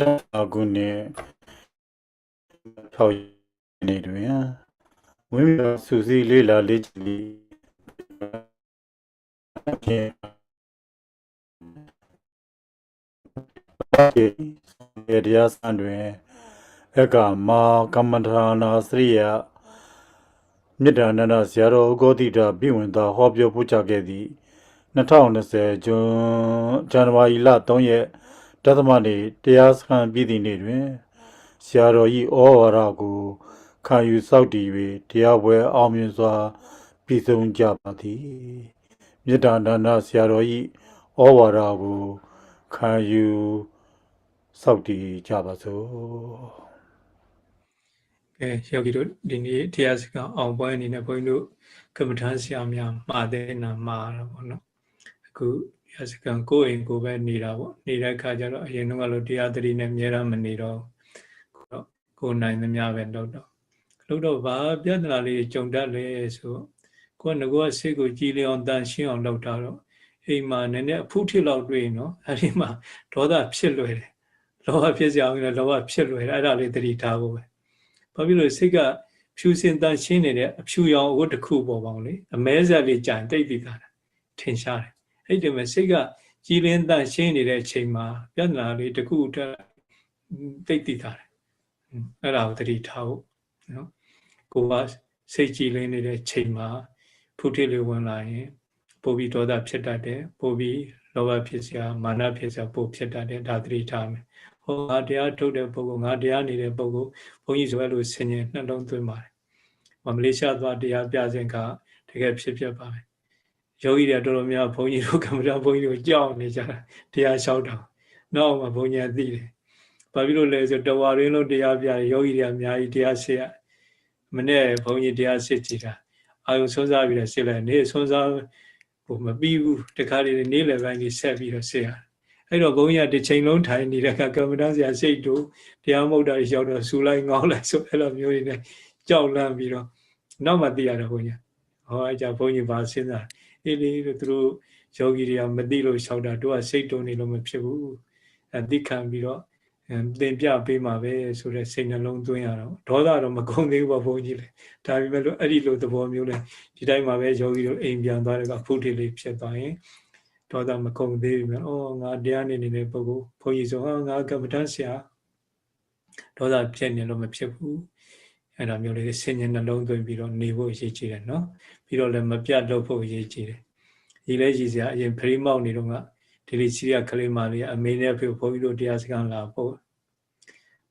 ဒါကုနဲ့ထောက်နေတွင်ဝိမစူစီလေးလာလေးချီဖြင့်ရေတရားစံတွင်အကမာကမ္မန္ထာနာစရိယမြစ်တာနန္ဒဆရာတော်ဥဂောတိတာပြည့်ဝင်သာဟောပြောပူချခဲ့သည့်2020ဇွန်ဇန်နဝါရီလ3ရက် တသမနေ့တရားစခန်းပြည်သည့်နေ့တွင်ဆရာတော်၏ဩဝါဒကိုခံယူစောင့်တည်၍တရားပွဲအောင်မြင်စွာပြည်ဆုံးကြပါသည်မြစ်တာနန္ဒဆရာတော်၏ဩဝါဒကိုခံယူစောင့်တည်ကြပါစို့ကဲယောဂီတို့ဒီနေ့တရားစကားအောင်ပွဲအနေနဲ့ဘုန်းကြီးတို့ကမ္မထာဆရာများမှာတဲ့နာမှာတော့ဗောနော်အခု တရားစကားကိုယ်အိမ်ကိုယ်ပဲနေတာဗောနေတဲ့အခါကျတော့အရင်တော့လို့တရားသတိနဲ့အများရမနေတော့ခုတော့ကိုယ်နိုင်သမျှပဲလုပ်တော့လုပ်တော့ဘာပြဿနာလေးကြုံတတ်လဲဆိုကိုယ်ကငကောစိတ်ကိုကြည်လျအောင်တန်ရှင်းအောင်လုပ်တာတော့အိမ်မှာနည်းနည်းအဖုထစ်လောက်တွေ့နော်အဲဒီမှာဒေါသဖြစ်လွယ်တယ်လောဘဖြစ်စရာအောင်လည်းလောဘဖြစ်လွယ်တယ်အဲ့ဒါလေးသတိထားဖို့ပဲဘာဖြစ်လို့စိတ်ကဖြူစင်တန်ရှင်းနေတဲ့အဖြူရောင်အဝတ်တစ်ခုပေါ်ပေါင်းလေအမဲဆက်လေးကြံတိတ်ပြီးသားတာထင်ရှားတယ် အဲ့ဒီမှာစိတ်ကကြည်လင်းတန်ရှင်းနေတဲ့အချိန်မှာပြဿနာလေးတစ်ခုအတွက်တိတ်ပြီးသားတယ်အဲ့ဒါကိုသတိထားဖို့နော်ကိုကစိတ်ကြည်လင်းနေတဲ့ချိန်မှာဖုထိလေးဝင်လာရင်ပိုပြီးဒေါသဖြစ်တတ်တယ်ပိုပြီးလောဘဖြစ်စရာမာနဖြစ်စရာပိုဖြစ်တတ်တယ်ဒါသတိထားမယ်ဟောငါတရားထုတ်တဲ့ပုဂ္ဂိုလ်ငါတရားနေတဲ့ပုဂ္ဂိုလ်ဘုန်းကြီးဆိုအဲ့လိုဆင်ញင်နှလုံးသွင်းပါတယ်။မလေးရှားသွားတရားပြခြင်းကတကယ်ဖြစ်ဖြစ်ပါပဲ။ ယောဂီတွေတော်တော်များဘုန်းကြီးတို့ကမ္မရာဘုန်းကြီးတို့ကြောက်နေကြတာတရားလျှောက်တာ။နောက်မှဘုန်းကြီးကသိတယ်။ဘာဖြစ်လို့လဲဆိုတဝါရင်းလုံးတရားပြယောဂီတွေအများကြီးတရားစစ်ရ။မနေ့ဘုန်းကြီးတရားစစ်ကြည့်တာ။အာယုံဆုံးစားပြီးတော့စစ်လိုက်နေဆုံးစားဟိုမပြီးဘူးတခါတည်းနေ့လယ်ပိုင်းကြီးဆက်ပြီးတော့စစ်ရတယ်။အဲ့တော့ဘုန်းကြီးကတစ်ချိန်လုံးထိုင်နေတဲ့ကကမ္မဋ္ဌာန်းဆရာစိတ်တို့တရားမဟုတ်တာတွေရောက်တော့ဆူလိုက်ငေါလိုက်ဆိုအဲ့လိုမျိုးတွေနဲ့ကြောက်လန့်ပြီးတော့နောက်မှသိရတော့ဘုန်းကြီးဟောအကြဘုန်းကြီးပါစဉ်းစား အေးလေလို့သူတို့ယောဂီတွေကမသိလို့လျှောက်တာတို့ကစိတ်တုံနေလို့မဖြစ်ဘူးအသိခံပြီးတော့သင်ပြပေးမှာပဲဆိုတဲ့စိတ်နှလုံးသွင်းရတော့ဒေါသတော့မကုန်သေးဘူးပေါ့ဘုန်းကြီးလေဒါပေမဲ့လို့အဲ့ဒီလိုသဘောမျိုးလေဒီတိုင်းမှာပဲယောဂီတို့အိမ်ပြန်သွားတဲ့ကဖုထိလေးဖြစ်သွားရင်ဒေါသမကုန်သေးဘူးမြတ်ဩငါတရားနေနေတဲ့ပုဂ္ဂိုလ်ဘုန်းကြီးဆိုဟာငါကမ္မဋ္ဌာန်းဆရာဒေါသဖြစ်နေလို့မဖြစ်ဘူး အဲ့ဒါမျိုးလေးဆင်ញင်နှလုံးသွင်းပြီးတော့နေဖို့အရေးကြီးတယ်နော်ပြီးတော့လည်းမပြတ်လို့ဖို့အရေးကြီးတယ်ဒီလဲကြီးစရာအရင်ဖရီးမောက်နေတော့ကဒီလေးစီရကလေးမလေးအမေနဲ့ဖေဘုန်းကြီးတို့တရားစခန်းလာပို့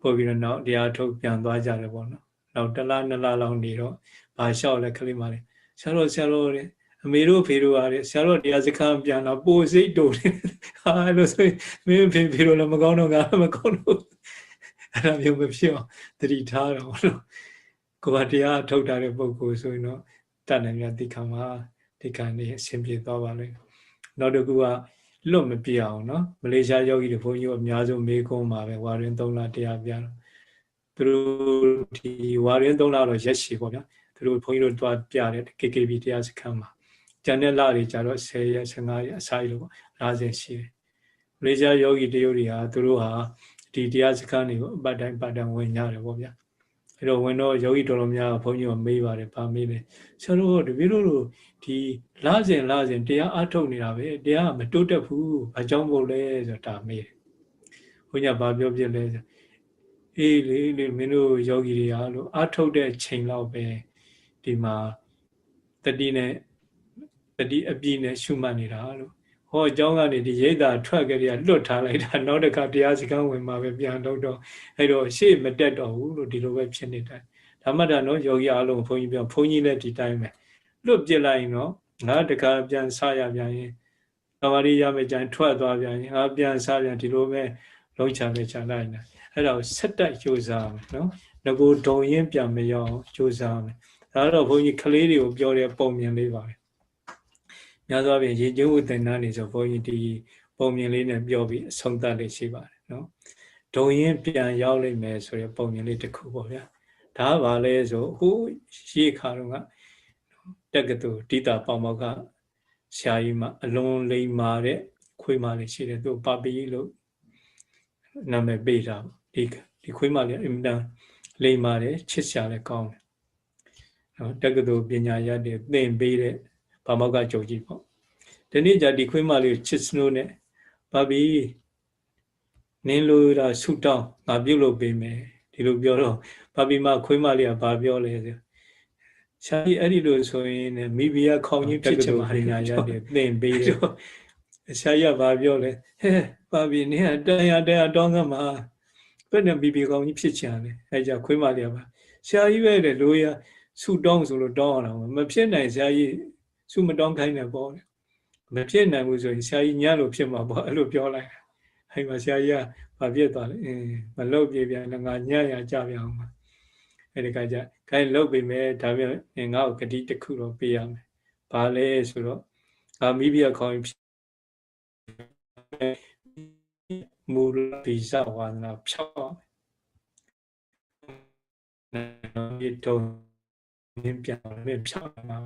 ပို့ပြီးတော့နောက်တရားထုတ်ပြန်သွားကြတယ်ပေါ့နော်နောက်တစ်လားနှစ်လားလောက်နေတော့ဘာလျှောက်လဲကလေးမလေးဆရာတော်ဆရာတော်တဲ့အမေတို့ဖေတို့ကဆရာတော်တရားစခန်းပြန်လာပိုစိတ်တုံနေဟာလို့ဆိုရင်မင်းဖေဖေတို့လည်းမကောင်းတော့ငါမကောင်းတော့အဲ့ဒါမျိုးမဖြစ်အောင်တတိထားတော့လို့ ကိုယ်ကတရားထုတ်တာတဲ့ပုံကိုဆိုရင်တော့တတ်နိုင်မြတ်တိခါမှာဒီကံနေအဆင်ပြေသွားပါလိမ့်နောက်တစ်ခုကလွတ်မပြအောင်နော်မလေးရှားယောဂီတွေဘုန်းကြီးတို့အများဆုံးမေးခွန်းပါပဲဝါရင်3လတရားပြတော့သူတို့ဒီဝါရင်3လတော့ရက်ရှည်ပေါ့ဗျာသူတို့ဘုန်းကြီးတို့တွားပြတဲ့ KKB တရားစခန်းမှာကျန်တဲ့လတွေကြတော့10ရက်15ရက်အစာရီလို့ပေါ့လာစဉ်ရှိတယ်မလေးရှားယောဂီတယောက်တွေဟာသူတို့ဟာဒီတရားစခန်းတွေကိုအပတ်တိုင်းပတ်တိုင်းဝင်ကြတယ်ပေါ့ဗျာ အဲ့တော့ဝင်တော့ယောဂီတော်တော်များဘုန်းကြီးကမေးပါတယ်ဗာမေးတယ်ဆရာတို့တပည့်တို့တို့ဒီလာစဉ်လာစဉ်တရားအထုတ်နေတာပဲတရားမတိုးတက်ဘူးဘာကြောင့်မို့လဲဆိုတာမေးတယ်ဘုန်းကြီးကဗာပြောပြလဲဆိုအေးလေလေမင်းတို့ယောဂီတွေဟာလို့အထုတ်တဲ့ချိန်လောက်ပဲဒီမှာတတိနဲ့တတိအပြည့်နဲ့ရှုမှတ်နေတာလို့ ဟောအကြောင်းကနေဒီရိတ်တာထွက်ကြရလွတ်ထားလိုက်တာနောက်တစ်ခါတရားစခန်းဝင်มาပဲပြန်တော့တော့အဲ့တော့ရှေ့မတက်တော့ဘူးလို့ဒီလိုပဲဖြစ်နေတယ်ဓမ္မတာနော်ယောဂီအလုံးဘုန်းကြီးပြောဘုန်းကြီးလည်းဒီတိုင်းပဲလွတ်ပြစ်လိုက်ရင်တော့ငါတခါပြန်ဆရပြန်ရင်သမာဓိရမယ်ကြိုင်ထွက်သွားပြန်ရင်ငါပြန်ဆပြန်ဒီလိုပဲလုံးချပဲချလိုက်နေအဲ့ဒါကိုဆက်တက်ကြိုးစားမယ်နော်ငကိုဒုံရင်ပြန်မရောက်ကြိုးစားမယ်ဒါတော့ဘုန်းကြီးကလေးတွေကိုပြောတဲ့ပုံမြင်လေးပါပဲ များသောအားဖြင့်ရေကျိုးဝတ္တနာနေဆိုဘုန်းကြီးဒီပုံမြင်လေးနဲ့ပြောပြီးအဆုံးသတ်လေးရှိပါတယ်နော်ဒုံရင်ပြန်ရောက်လိမ့်မယ်ဆိုတဲ့ပုံမြင်လေးတစ်ခုပေါ့ဗျာဒါကဘာလဲဆိုဟိုရှေးခါတော့ကတက္ကသိုလ်တိတာပေါမောကဆရာကြီးမအလွန်လိမ္မာတဲ့ခွေးမလေးရှိတယ်သူပါပီလို့နာမည်ပေးတာပေါ့ဒီဒီခွေးမလေးအင်မတန်လိမ္မာတယ်ချစ်စရာလည်းကောင်းတယ်နော်တက္ကသိုလ်ပညာရတဲ့သင်ပေးတဲ့ ဘာမောက်ကကြုံကြည့်ပေါ့ဒီနေ့ကျဒီခွေးမလေးကိုချစ်စနိုးနဲ့ဘာဘီနင်းလို့တာဆူတောင်းငါပြုတ်လို့ပေးမယ်ဒီလိုပြောတော့ဘာဘီမခွေးမလေးကဘာပြောလဲဆိုရှာကြီးအဲ့ဒီလိုဆိုရင်လည်းမိဘကခေါင်းကြီးဖြစ်ချင်ပါညာရတဲ့သင်ပေးတယ်ရှာကြီးကဘာပြောလဲဟဲ့ဘာဘီနင်းကတရားတရားတောင်းကမှာဘယ်နဲ့မိဘခေါင်းကြီးဖြစ်ချင်လဲအဲ့ကြခွေးမလေးကပါရှာကြီးပဲလေလိုရဆူတောင်းဆိုလို့တောင်းအောင်မဖြစ်နိုင်ရှာကြီး ဆူမတောင်းခိုင်းတယ်ပေါ့မဖြစ်နိုင်ဘူးဆိုရင်ဆရာကြီးညလို့ဖြစ်မှာပေါ့အဲ့လိုပြောလိုက်တာအဲ့မှာဆရာကြီးကဘာဖြစ်သွားလဲအင်းမလုတ်ပြေပြန်လည်းငါညရကြပြန်အောင်ပါအဲ့ဒီကကြခိုင်းလုတ်ပြီမဲ့ဒါပေမဲ့ငါ့ကိုဂတိတစ်ခုတော့ပေးရမယ်ဘာလဲဆိုတော့ငါမိဘခေါင်းဖြစ်မူလဗီဇဝါဒနာဖြောက်နော်ဒီတော့မြင်ပြန်တယ်ဖြောက်မှာ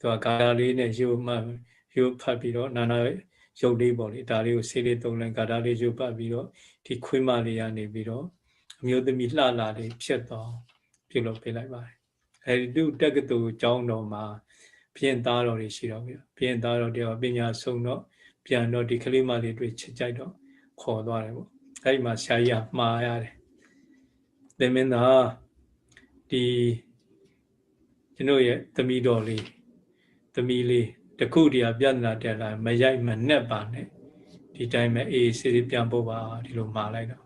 သူကကာယလေးနဲ့ယူမှယူဖတ်ပြီးတော့နာနာရုပ်လေးပေါ့လေဒါလေးကိုဆေးလေးသုံးလိုက်ကာယလေးယူဖတ်ပြီးတော့ဒီခွေးမလေးကနေပြီးတော့အမျိုးသမီးလှလာလေးဖြစ်သွားပြုလုပ်ပေးလိုက်ပါတယ်အဲဒီသူတက္ကသိုလ်ကျောင်းတော်မှာပြင်သားတော်တွေရှိတော့ပြီပြင်သားတော်တွေကပညာဆုံးတော့ပြန်တော့ဒီကလေးမလေးတွေ့ချစ်ကြိုက်တော့ခေါ်သွားတယ်ပေါ့အဲဒီမှာဆရာကြီးကမှားရတယ်သင်မင်းသားဒီ ကျွန်တော်ရဲ့သမီးတော်လေးသမီးလေးတခုတည်းပြဿနာတက်လာမရိုက်မနှက်ပါနဲ့ဒီတိုင်းပဲအေးစေးပြန်ဖို့ပါဒီလိုမှာလိုက်တော့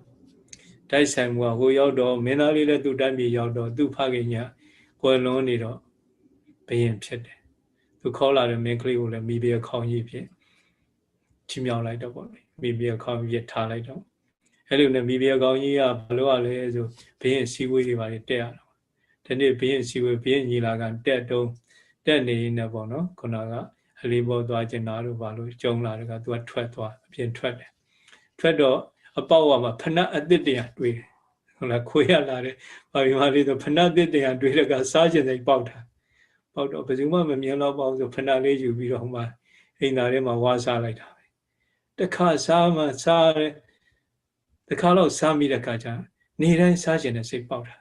တိုက်ဆိုင်မှုကဟိုရောက်တော့မင်းသားလေးလည်းသူ့တိုင်းပြည်ရောက်တော့သူ့ဖခင်ညာကွယ်လွန်နေတော့ဘယင်ဖြစ်တယ်သူခေါ်လာတဲ့မင်းကလေးကိုလည်းမိဘခေါင်းကြီးဖြစ်ချီးမြှောက်လိုက်တော့ပေါ့လေမိဘခေါင်းကြီးထားလိုက်တော့အဲ့လိုနဲ့မိဘခေါင်းကြီးကဘလို့ ਆ လဲဆိုဘယင်စီဝေးတွေပါတက်ရတော့ ဒီနေ့ဘယင်စီဝေးဘယင်ညီလာခံတက်တုံးတက်နေနေပေါ့နော်ခုနကအလေးပေါ်သွားကျင်တာတို့ဘာလို့ကြုံလာတယ်ကသူကထွက်သွားအပြင်ထွက်တယ်ထွက်တော့အပေါက်ကမှဖဏအသစ်တရားတွေ့တယ်ဟုတ်လားခွေးရလာတယ်ဘာပြီးမှလေးဆိုဖဏအသစ်တရားတွေ့တဲ့ကစားကျင်စိတ်ပေါက်တာပေါက်တော့ဘယ်သူမှမမြင်တော့ပါဘူးဆိုဖဏလေးယူပြီးတော့ဟိုမှာအိမ်သားထဲမှာဝါစားလိုက်တာပဲတခါစားမှစားတယ်တခါတော့စားမိတဲ့ခါကျနေတိုင်းစားကျင်တဲ့စိတ်ပေါက်တာ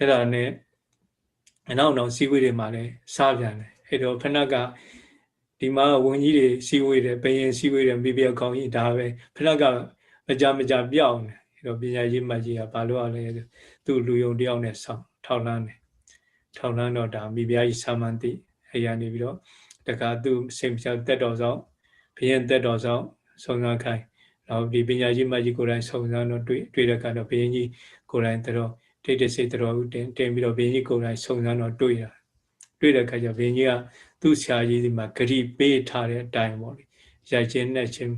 အဲ့ဒါနဲ့အနောက်နောက်စီဝေးတွေမှာလည်းစားပြန်တယ်အဲ့တော့ဖဏကဒီမှာဝန်ကြီးတွေစီဝေးတယ်ဘယင်စီဝေးတယ်မိဖုရားကောင်းကြီးဒါပဲဖဏကမကြမကြပြောင်းတယ်အဲ့တော့ပညာရေးမှကြီးကဘာလို့ ਆ လဲသူ့လူယုံတယောက်နဲ့ဆောင်းထောက်လန်းတယ်ထောက်လန်းတော့ဒါမိဖုရားကြီးစာမန်တိအဲ့ရနေပြီးတော့တခါသူ့စိတ်ပြောက်တက်တော်ဆောင်ဘယင်တက်တော်ဆောင်ဆုံစမ်းခိုင်းနောက်ဒီပညာရေးမှကြီးကိုယ်တိုင်ဆုံစမ်းတော့တွေ့တွေ့တဲ့ကတော့ဘယင်ကြီးကိုယ်တိုင်တော့ တိတ်တဆိတ်တော်ဦးတင်တင်ပြီးတော့ဘယင်ကြီးကိုယ်တိုင်ဆုံစမ်းတော့တွေ့တာတွေ့တဲ့အခါကျဘယင်ကြီးကသူ့ဆရာကြီးဒီမှာဂရိပေးထားတဲ့အတိုင်းပေါ့လေရိုက်ချင်းနဲ့ချင်း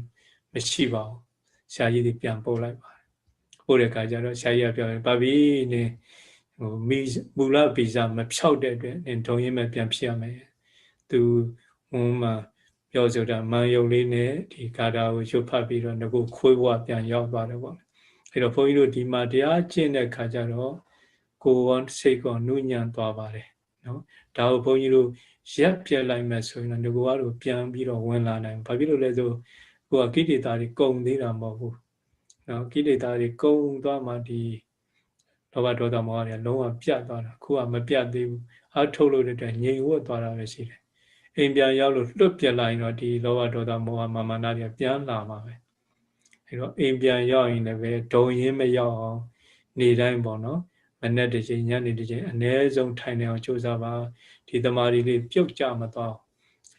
မရှိပါဘူးဆရာကြီးဒီပြန်ပို့လိုက်ပါတယ်ပို့တဲ့အခါကျတော့ဆရာကြီးကပြောတယ်ဗာဘီနင်ဟိုမီမူလဗီဇမဖြောက်တဲ့အတွက်နင်ဒုံရင်မဲ့ပြန်ဖြစ်ရမယ်သူဟိုမှာပြောဆိုတာမန်ယုံလေးနဲ့ဒီကာတာကိုရုပ်ဖတ်ပြီးတော့ငကိုခွေးဘဝပြန်ရောက်သွားတယ်ပေါ့ အဲ့တော့ဘုန်းကြီးတို့ဒီမှာတရားကျင့်တဲ့ခါကျတော့ကိုယ်ဝန်စိတ်ကောနုညံသွားပါတယ်နော်ဒါကိုဘုန်းကြီးတို့ရက်ပြက်လိုက်မယ်ဆိုရင်တော့ငကိုကတော့ပြန်ပြီးတော့ဝင်လာနိုင်ဘာဖြစ်လို့လဲဆိုကိုကကိဋ္တေတာတွေကုံသေးတာမဟုတ်ဘူးနော်ကိဋ္တေတာတွေကုံသွားမှဒီလောဘဒေါသမောဟတွေလုံးဝပြတ်သွားတာခုကမပြတ်သေးဘူးအထုတ်လို့တဲ့အတွက်ငြိမ်ဝတ်သွားတာပဲရှိတယ်အိမ်ပြန်ရောက်လို့လွတ်ပြက်လာရင်တော့ဒီလောဘဒေါသမောဟမာမာနတွေပြန်လာမှာပဲ အဲတော့အိမ်ပြန်ရောက်ရင်လည်းပဲဒုံရင်းမရောက်အောင်နေတိုင်းပေါ့နော်မနေ့တစ်ချိန်ညနေတစ်ချိန်အ ਨੇ ဆုံးထိုင်နေအောင်ကြိုးစားပါဒီတမာရီလေးပြုတ်ကြမသွား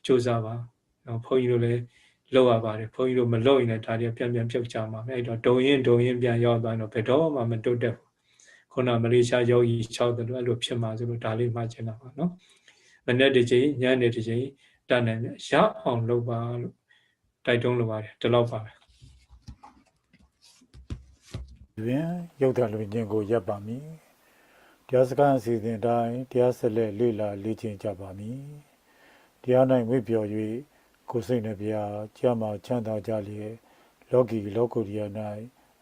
ကြိုးစားပါနော်ဘုန်းကြီးတို့လည်းလောက်ရပါတယ်ဘုန်းကြီးတို့မလောက်ရင်လည်းဒါတွေပြန်ပြန်ပြုတ်ကြမှာအဲ့တော့ဒုံရင်ဒုံရင်ပြန်ရောက်သွားရင်တော့ဘယ်တော့မှမတုတ်တက်ဘူးခုနမလေးရှားယောဂီ6တယ်လို့အဲ့လိုဖြစ်မှာဆိုလို့ဒါလေးမှတ်ချင်တာပါနော်မနေ့တစ်ချိန်ညနေတစ်ချိန်တတ်နိုင်ရအောင်လုပ်ပါလို့တိုက်တွန်းလိုပါတယ်ဒီလောက်ပါပဲ တွင်ရုပ်တလူချင်းကိုရပ်ပါမည်တရားစခန်းအစီအစဉ်တိုင်းတရားဆက်လက်လေ့လာလေ့ကျင့်ကြပါမည်တရား၌ဝိပျော်၍ကိုယ်စိတ်နှပြကျမ်းမာချမ်းသာကြလျက်လောကီလောကုရိယာ၌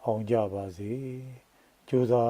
အောင်ကြပါစေကြိုးစား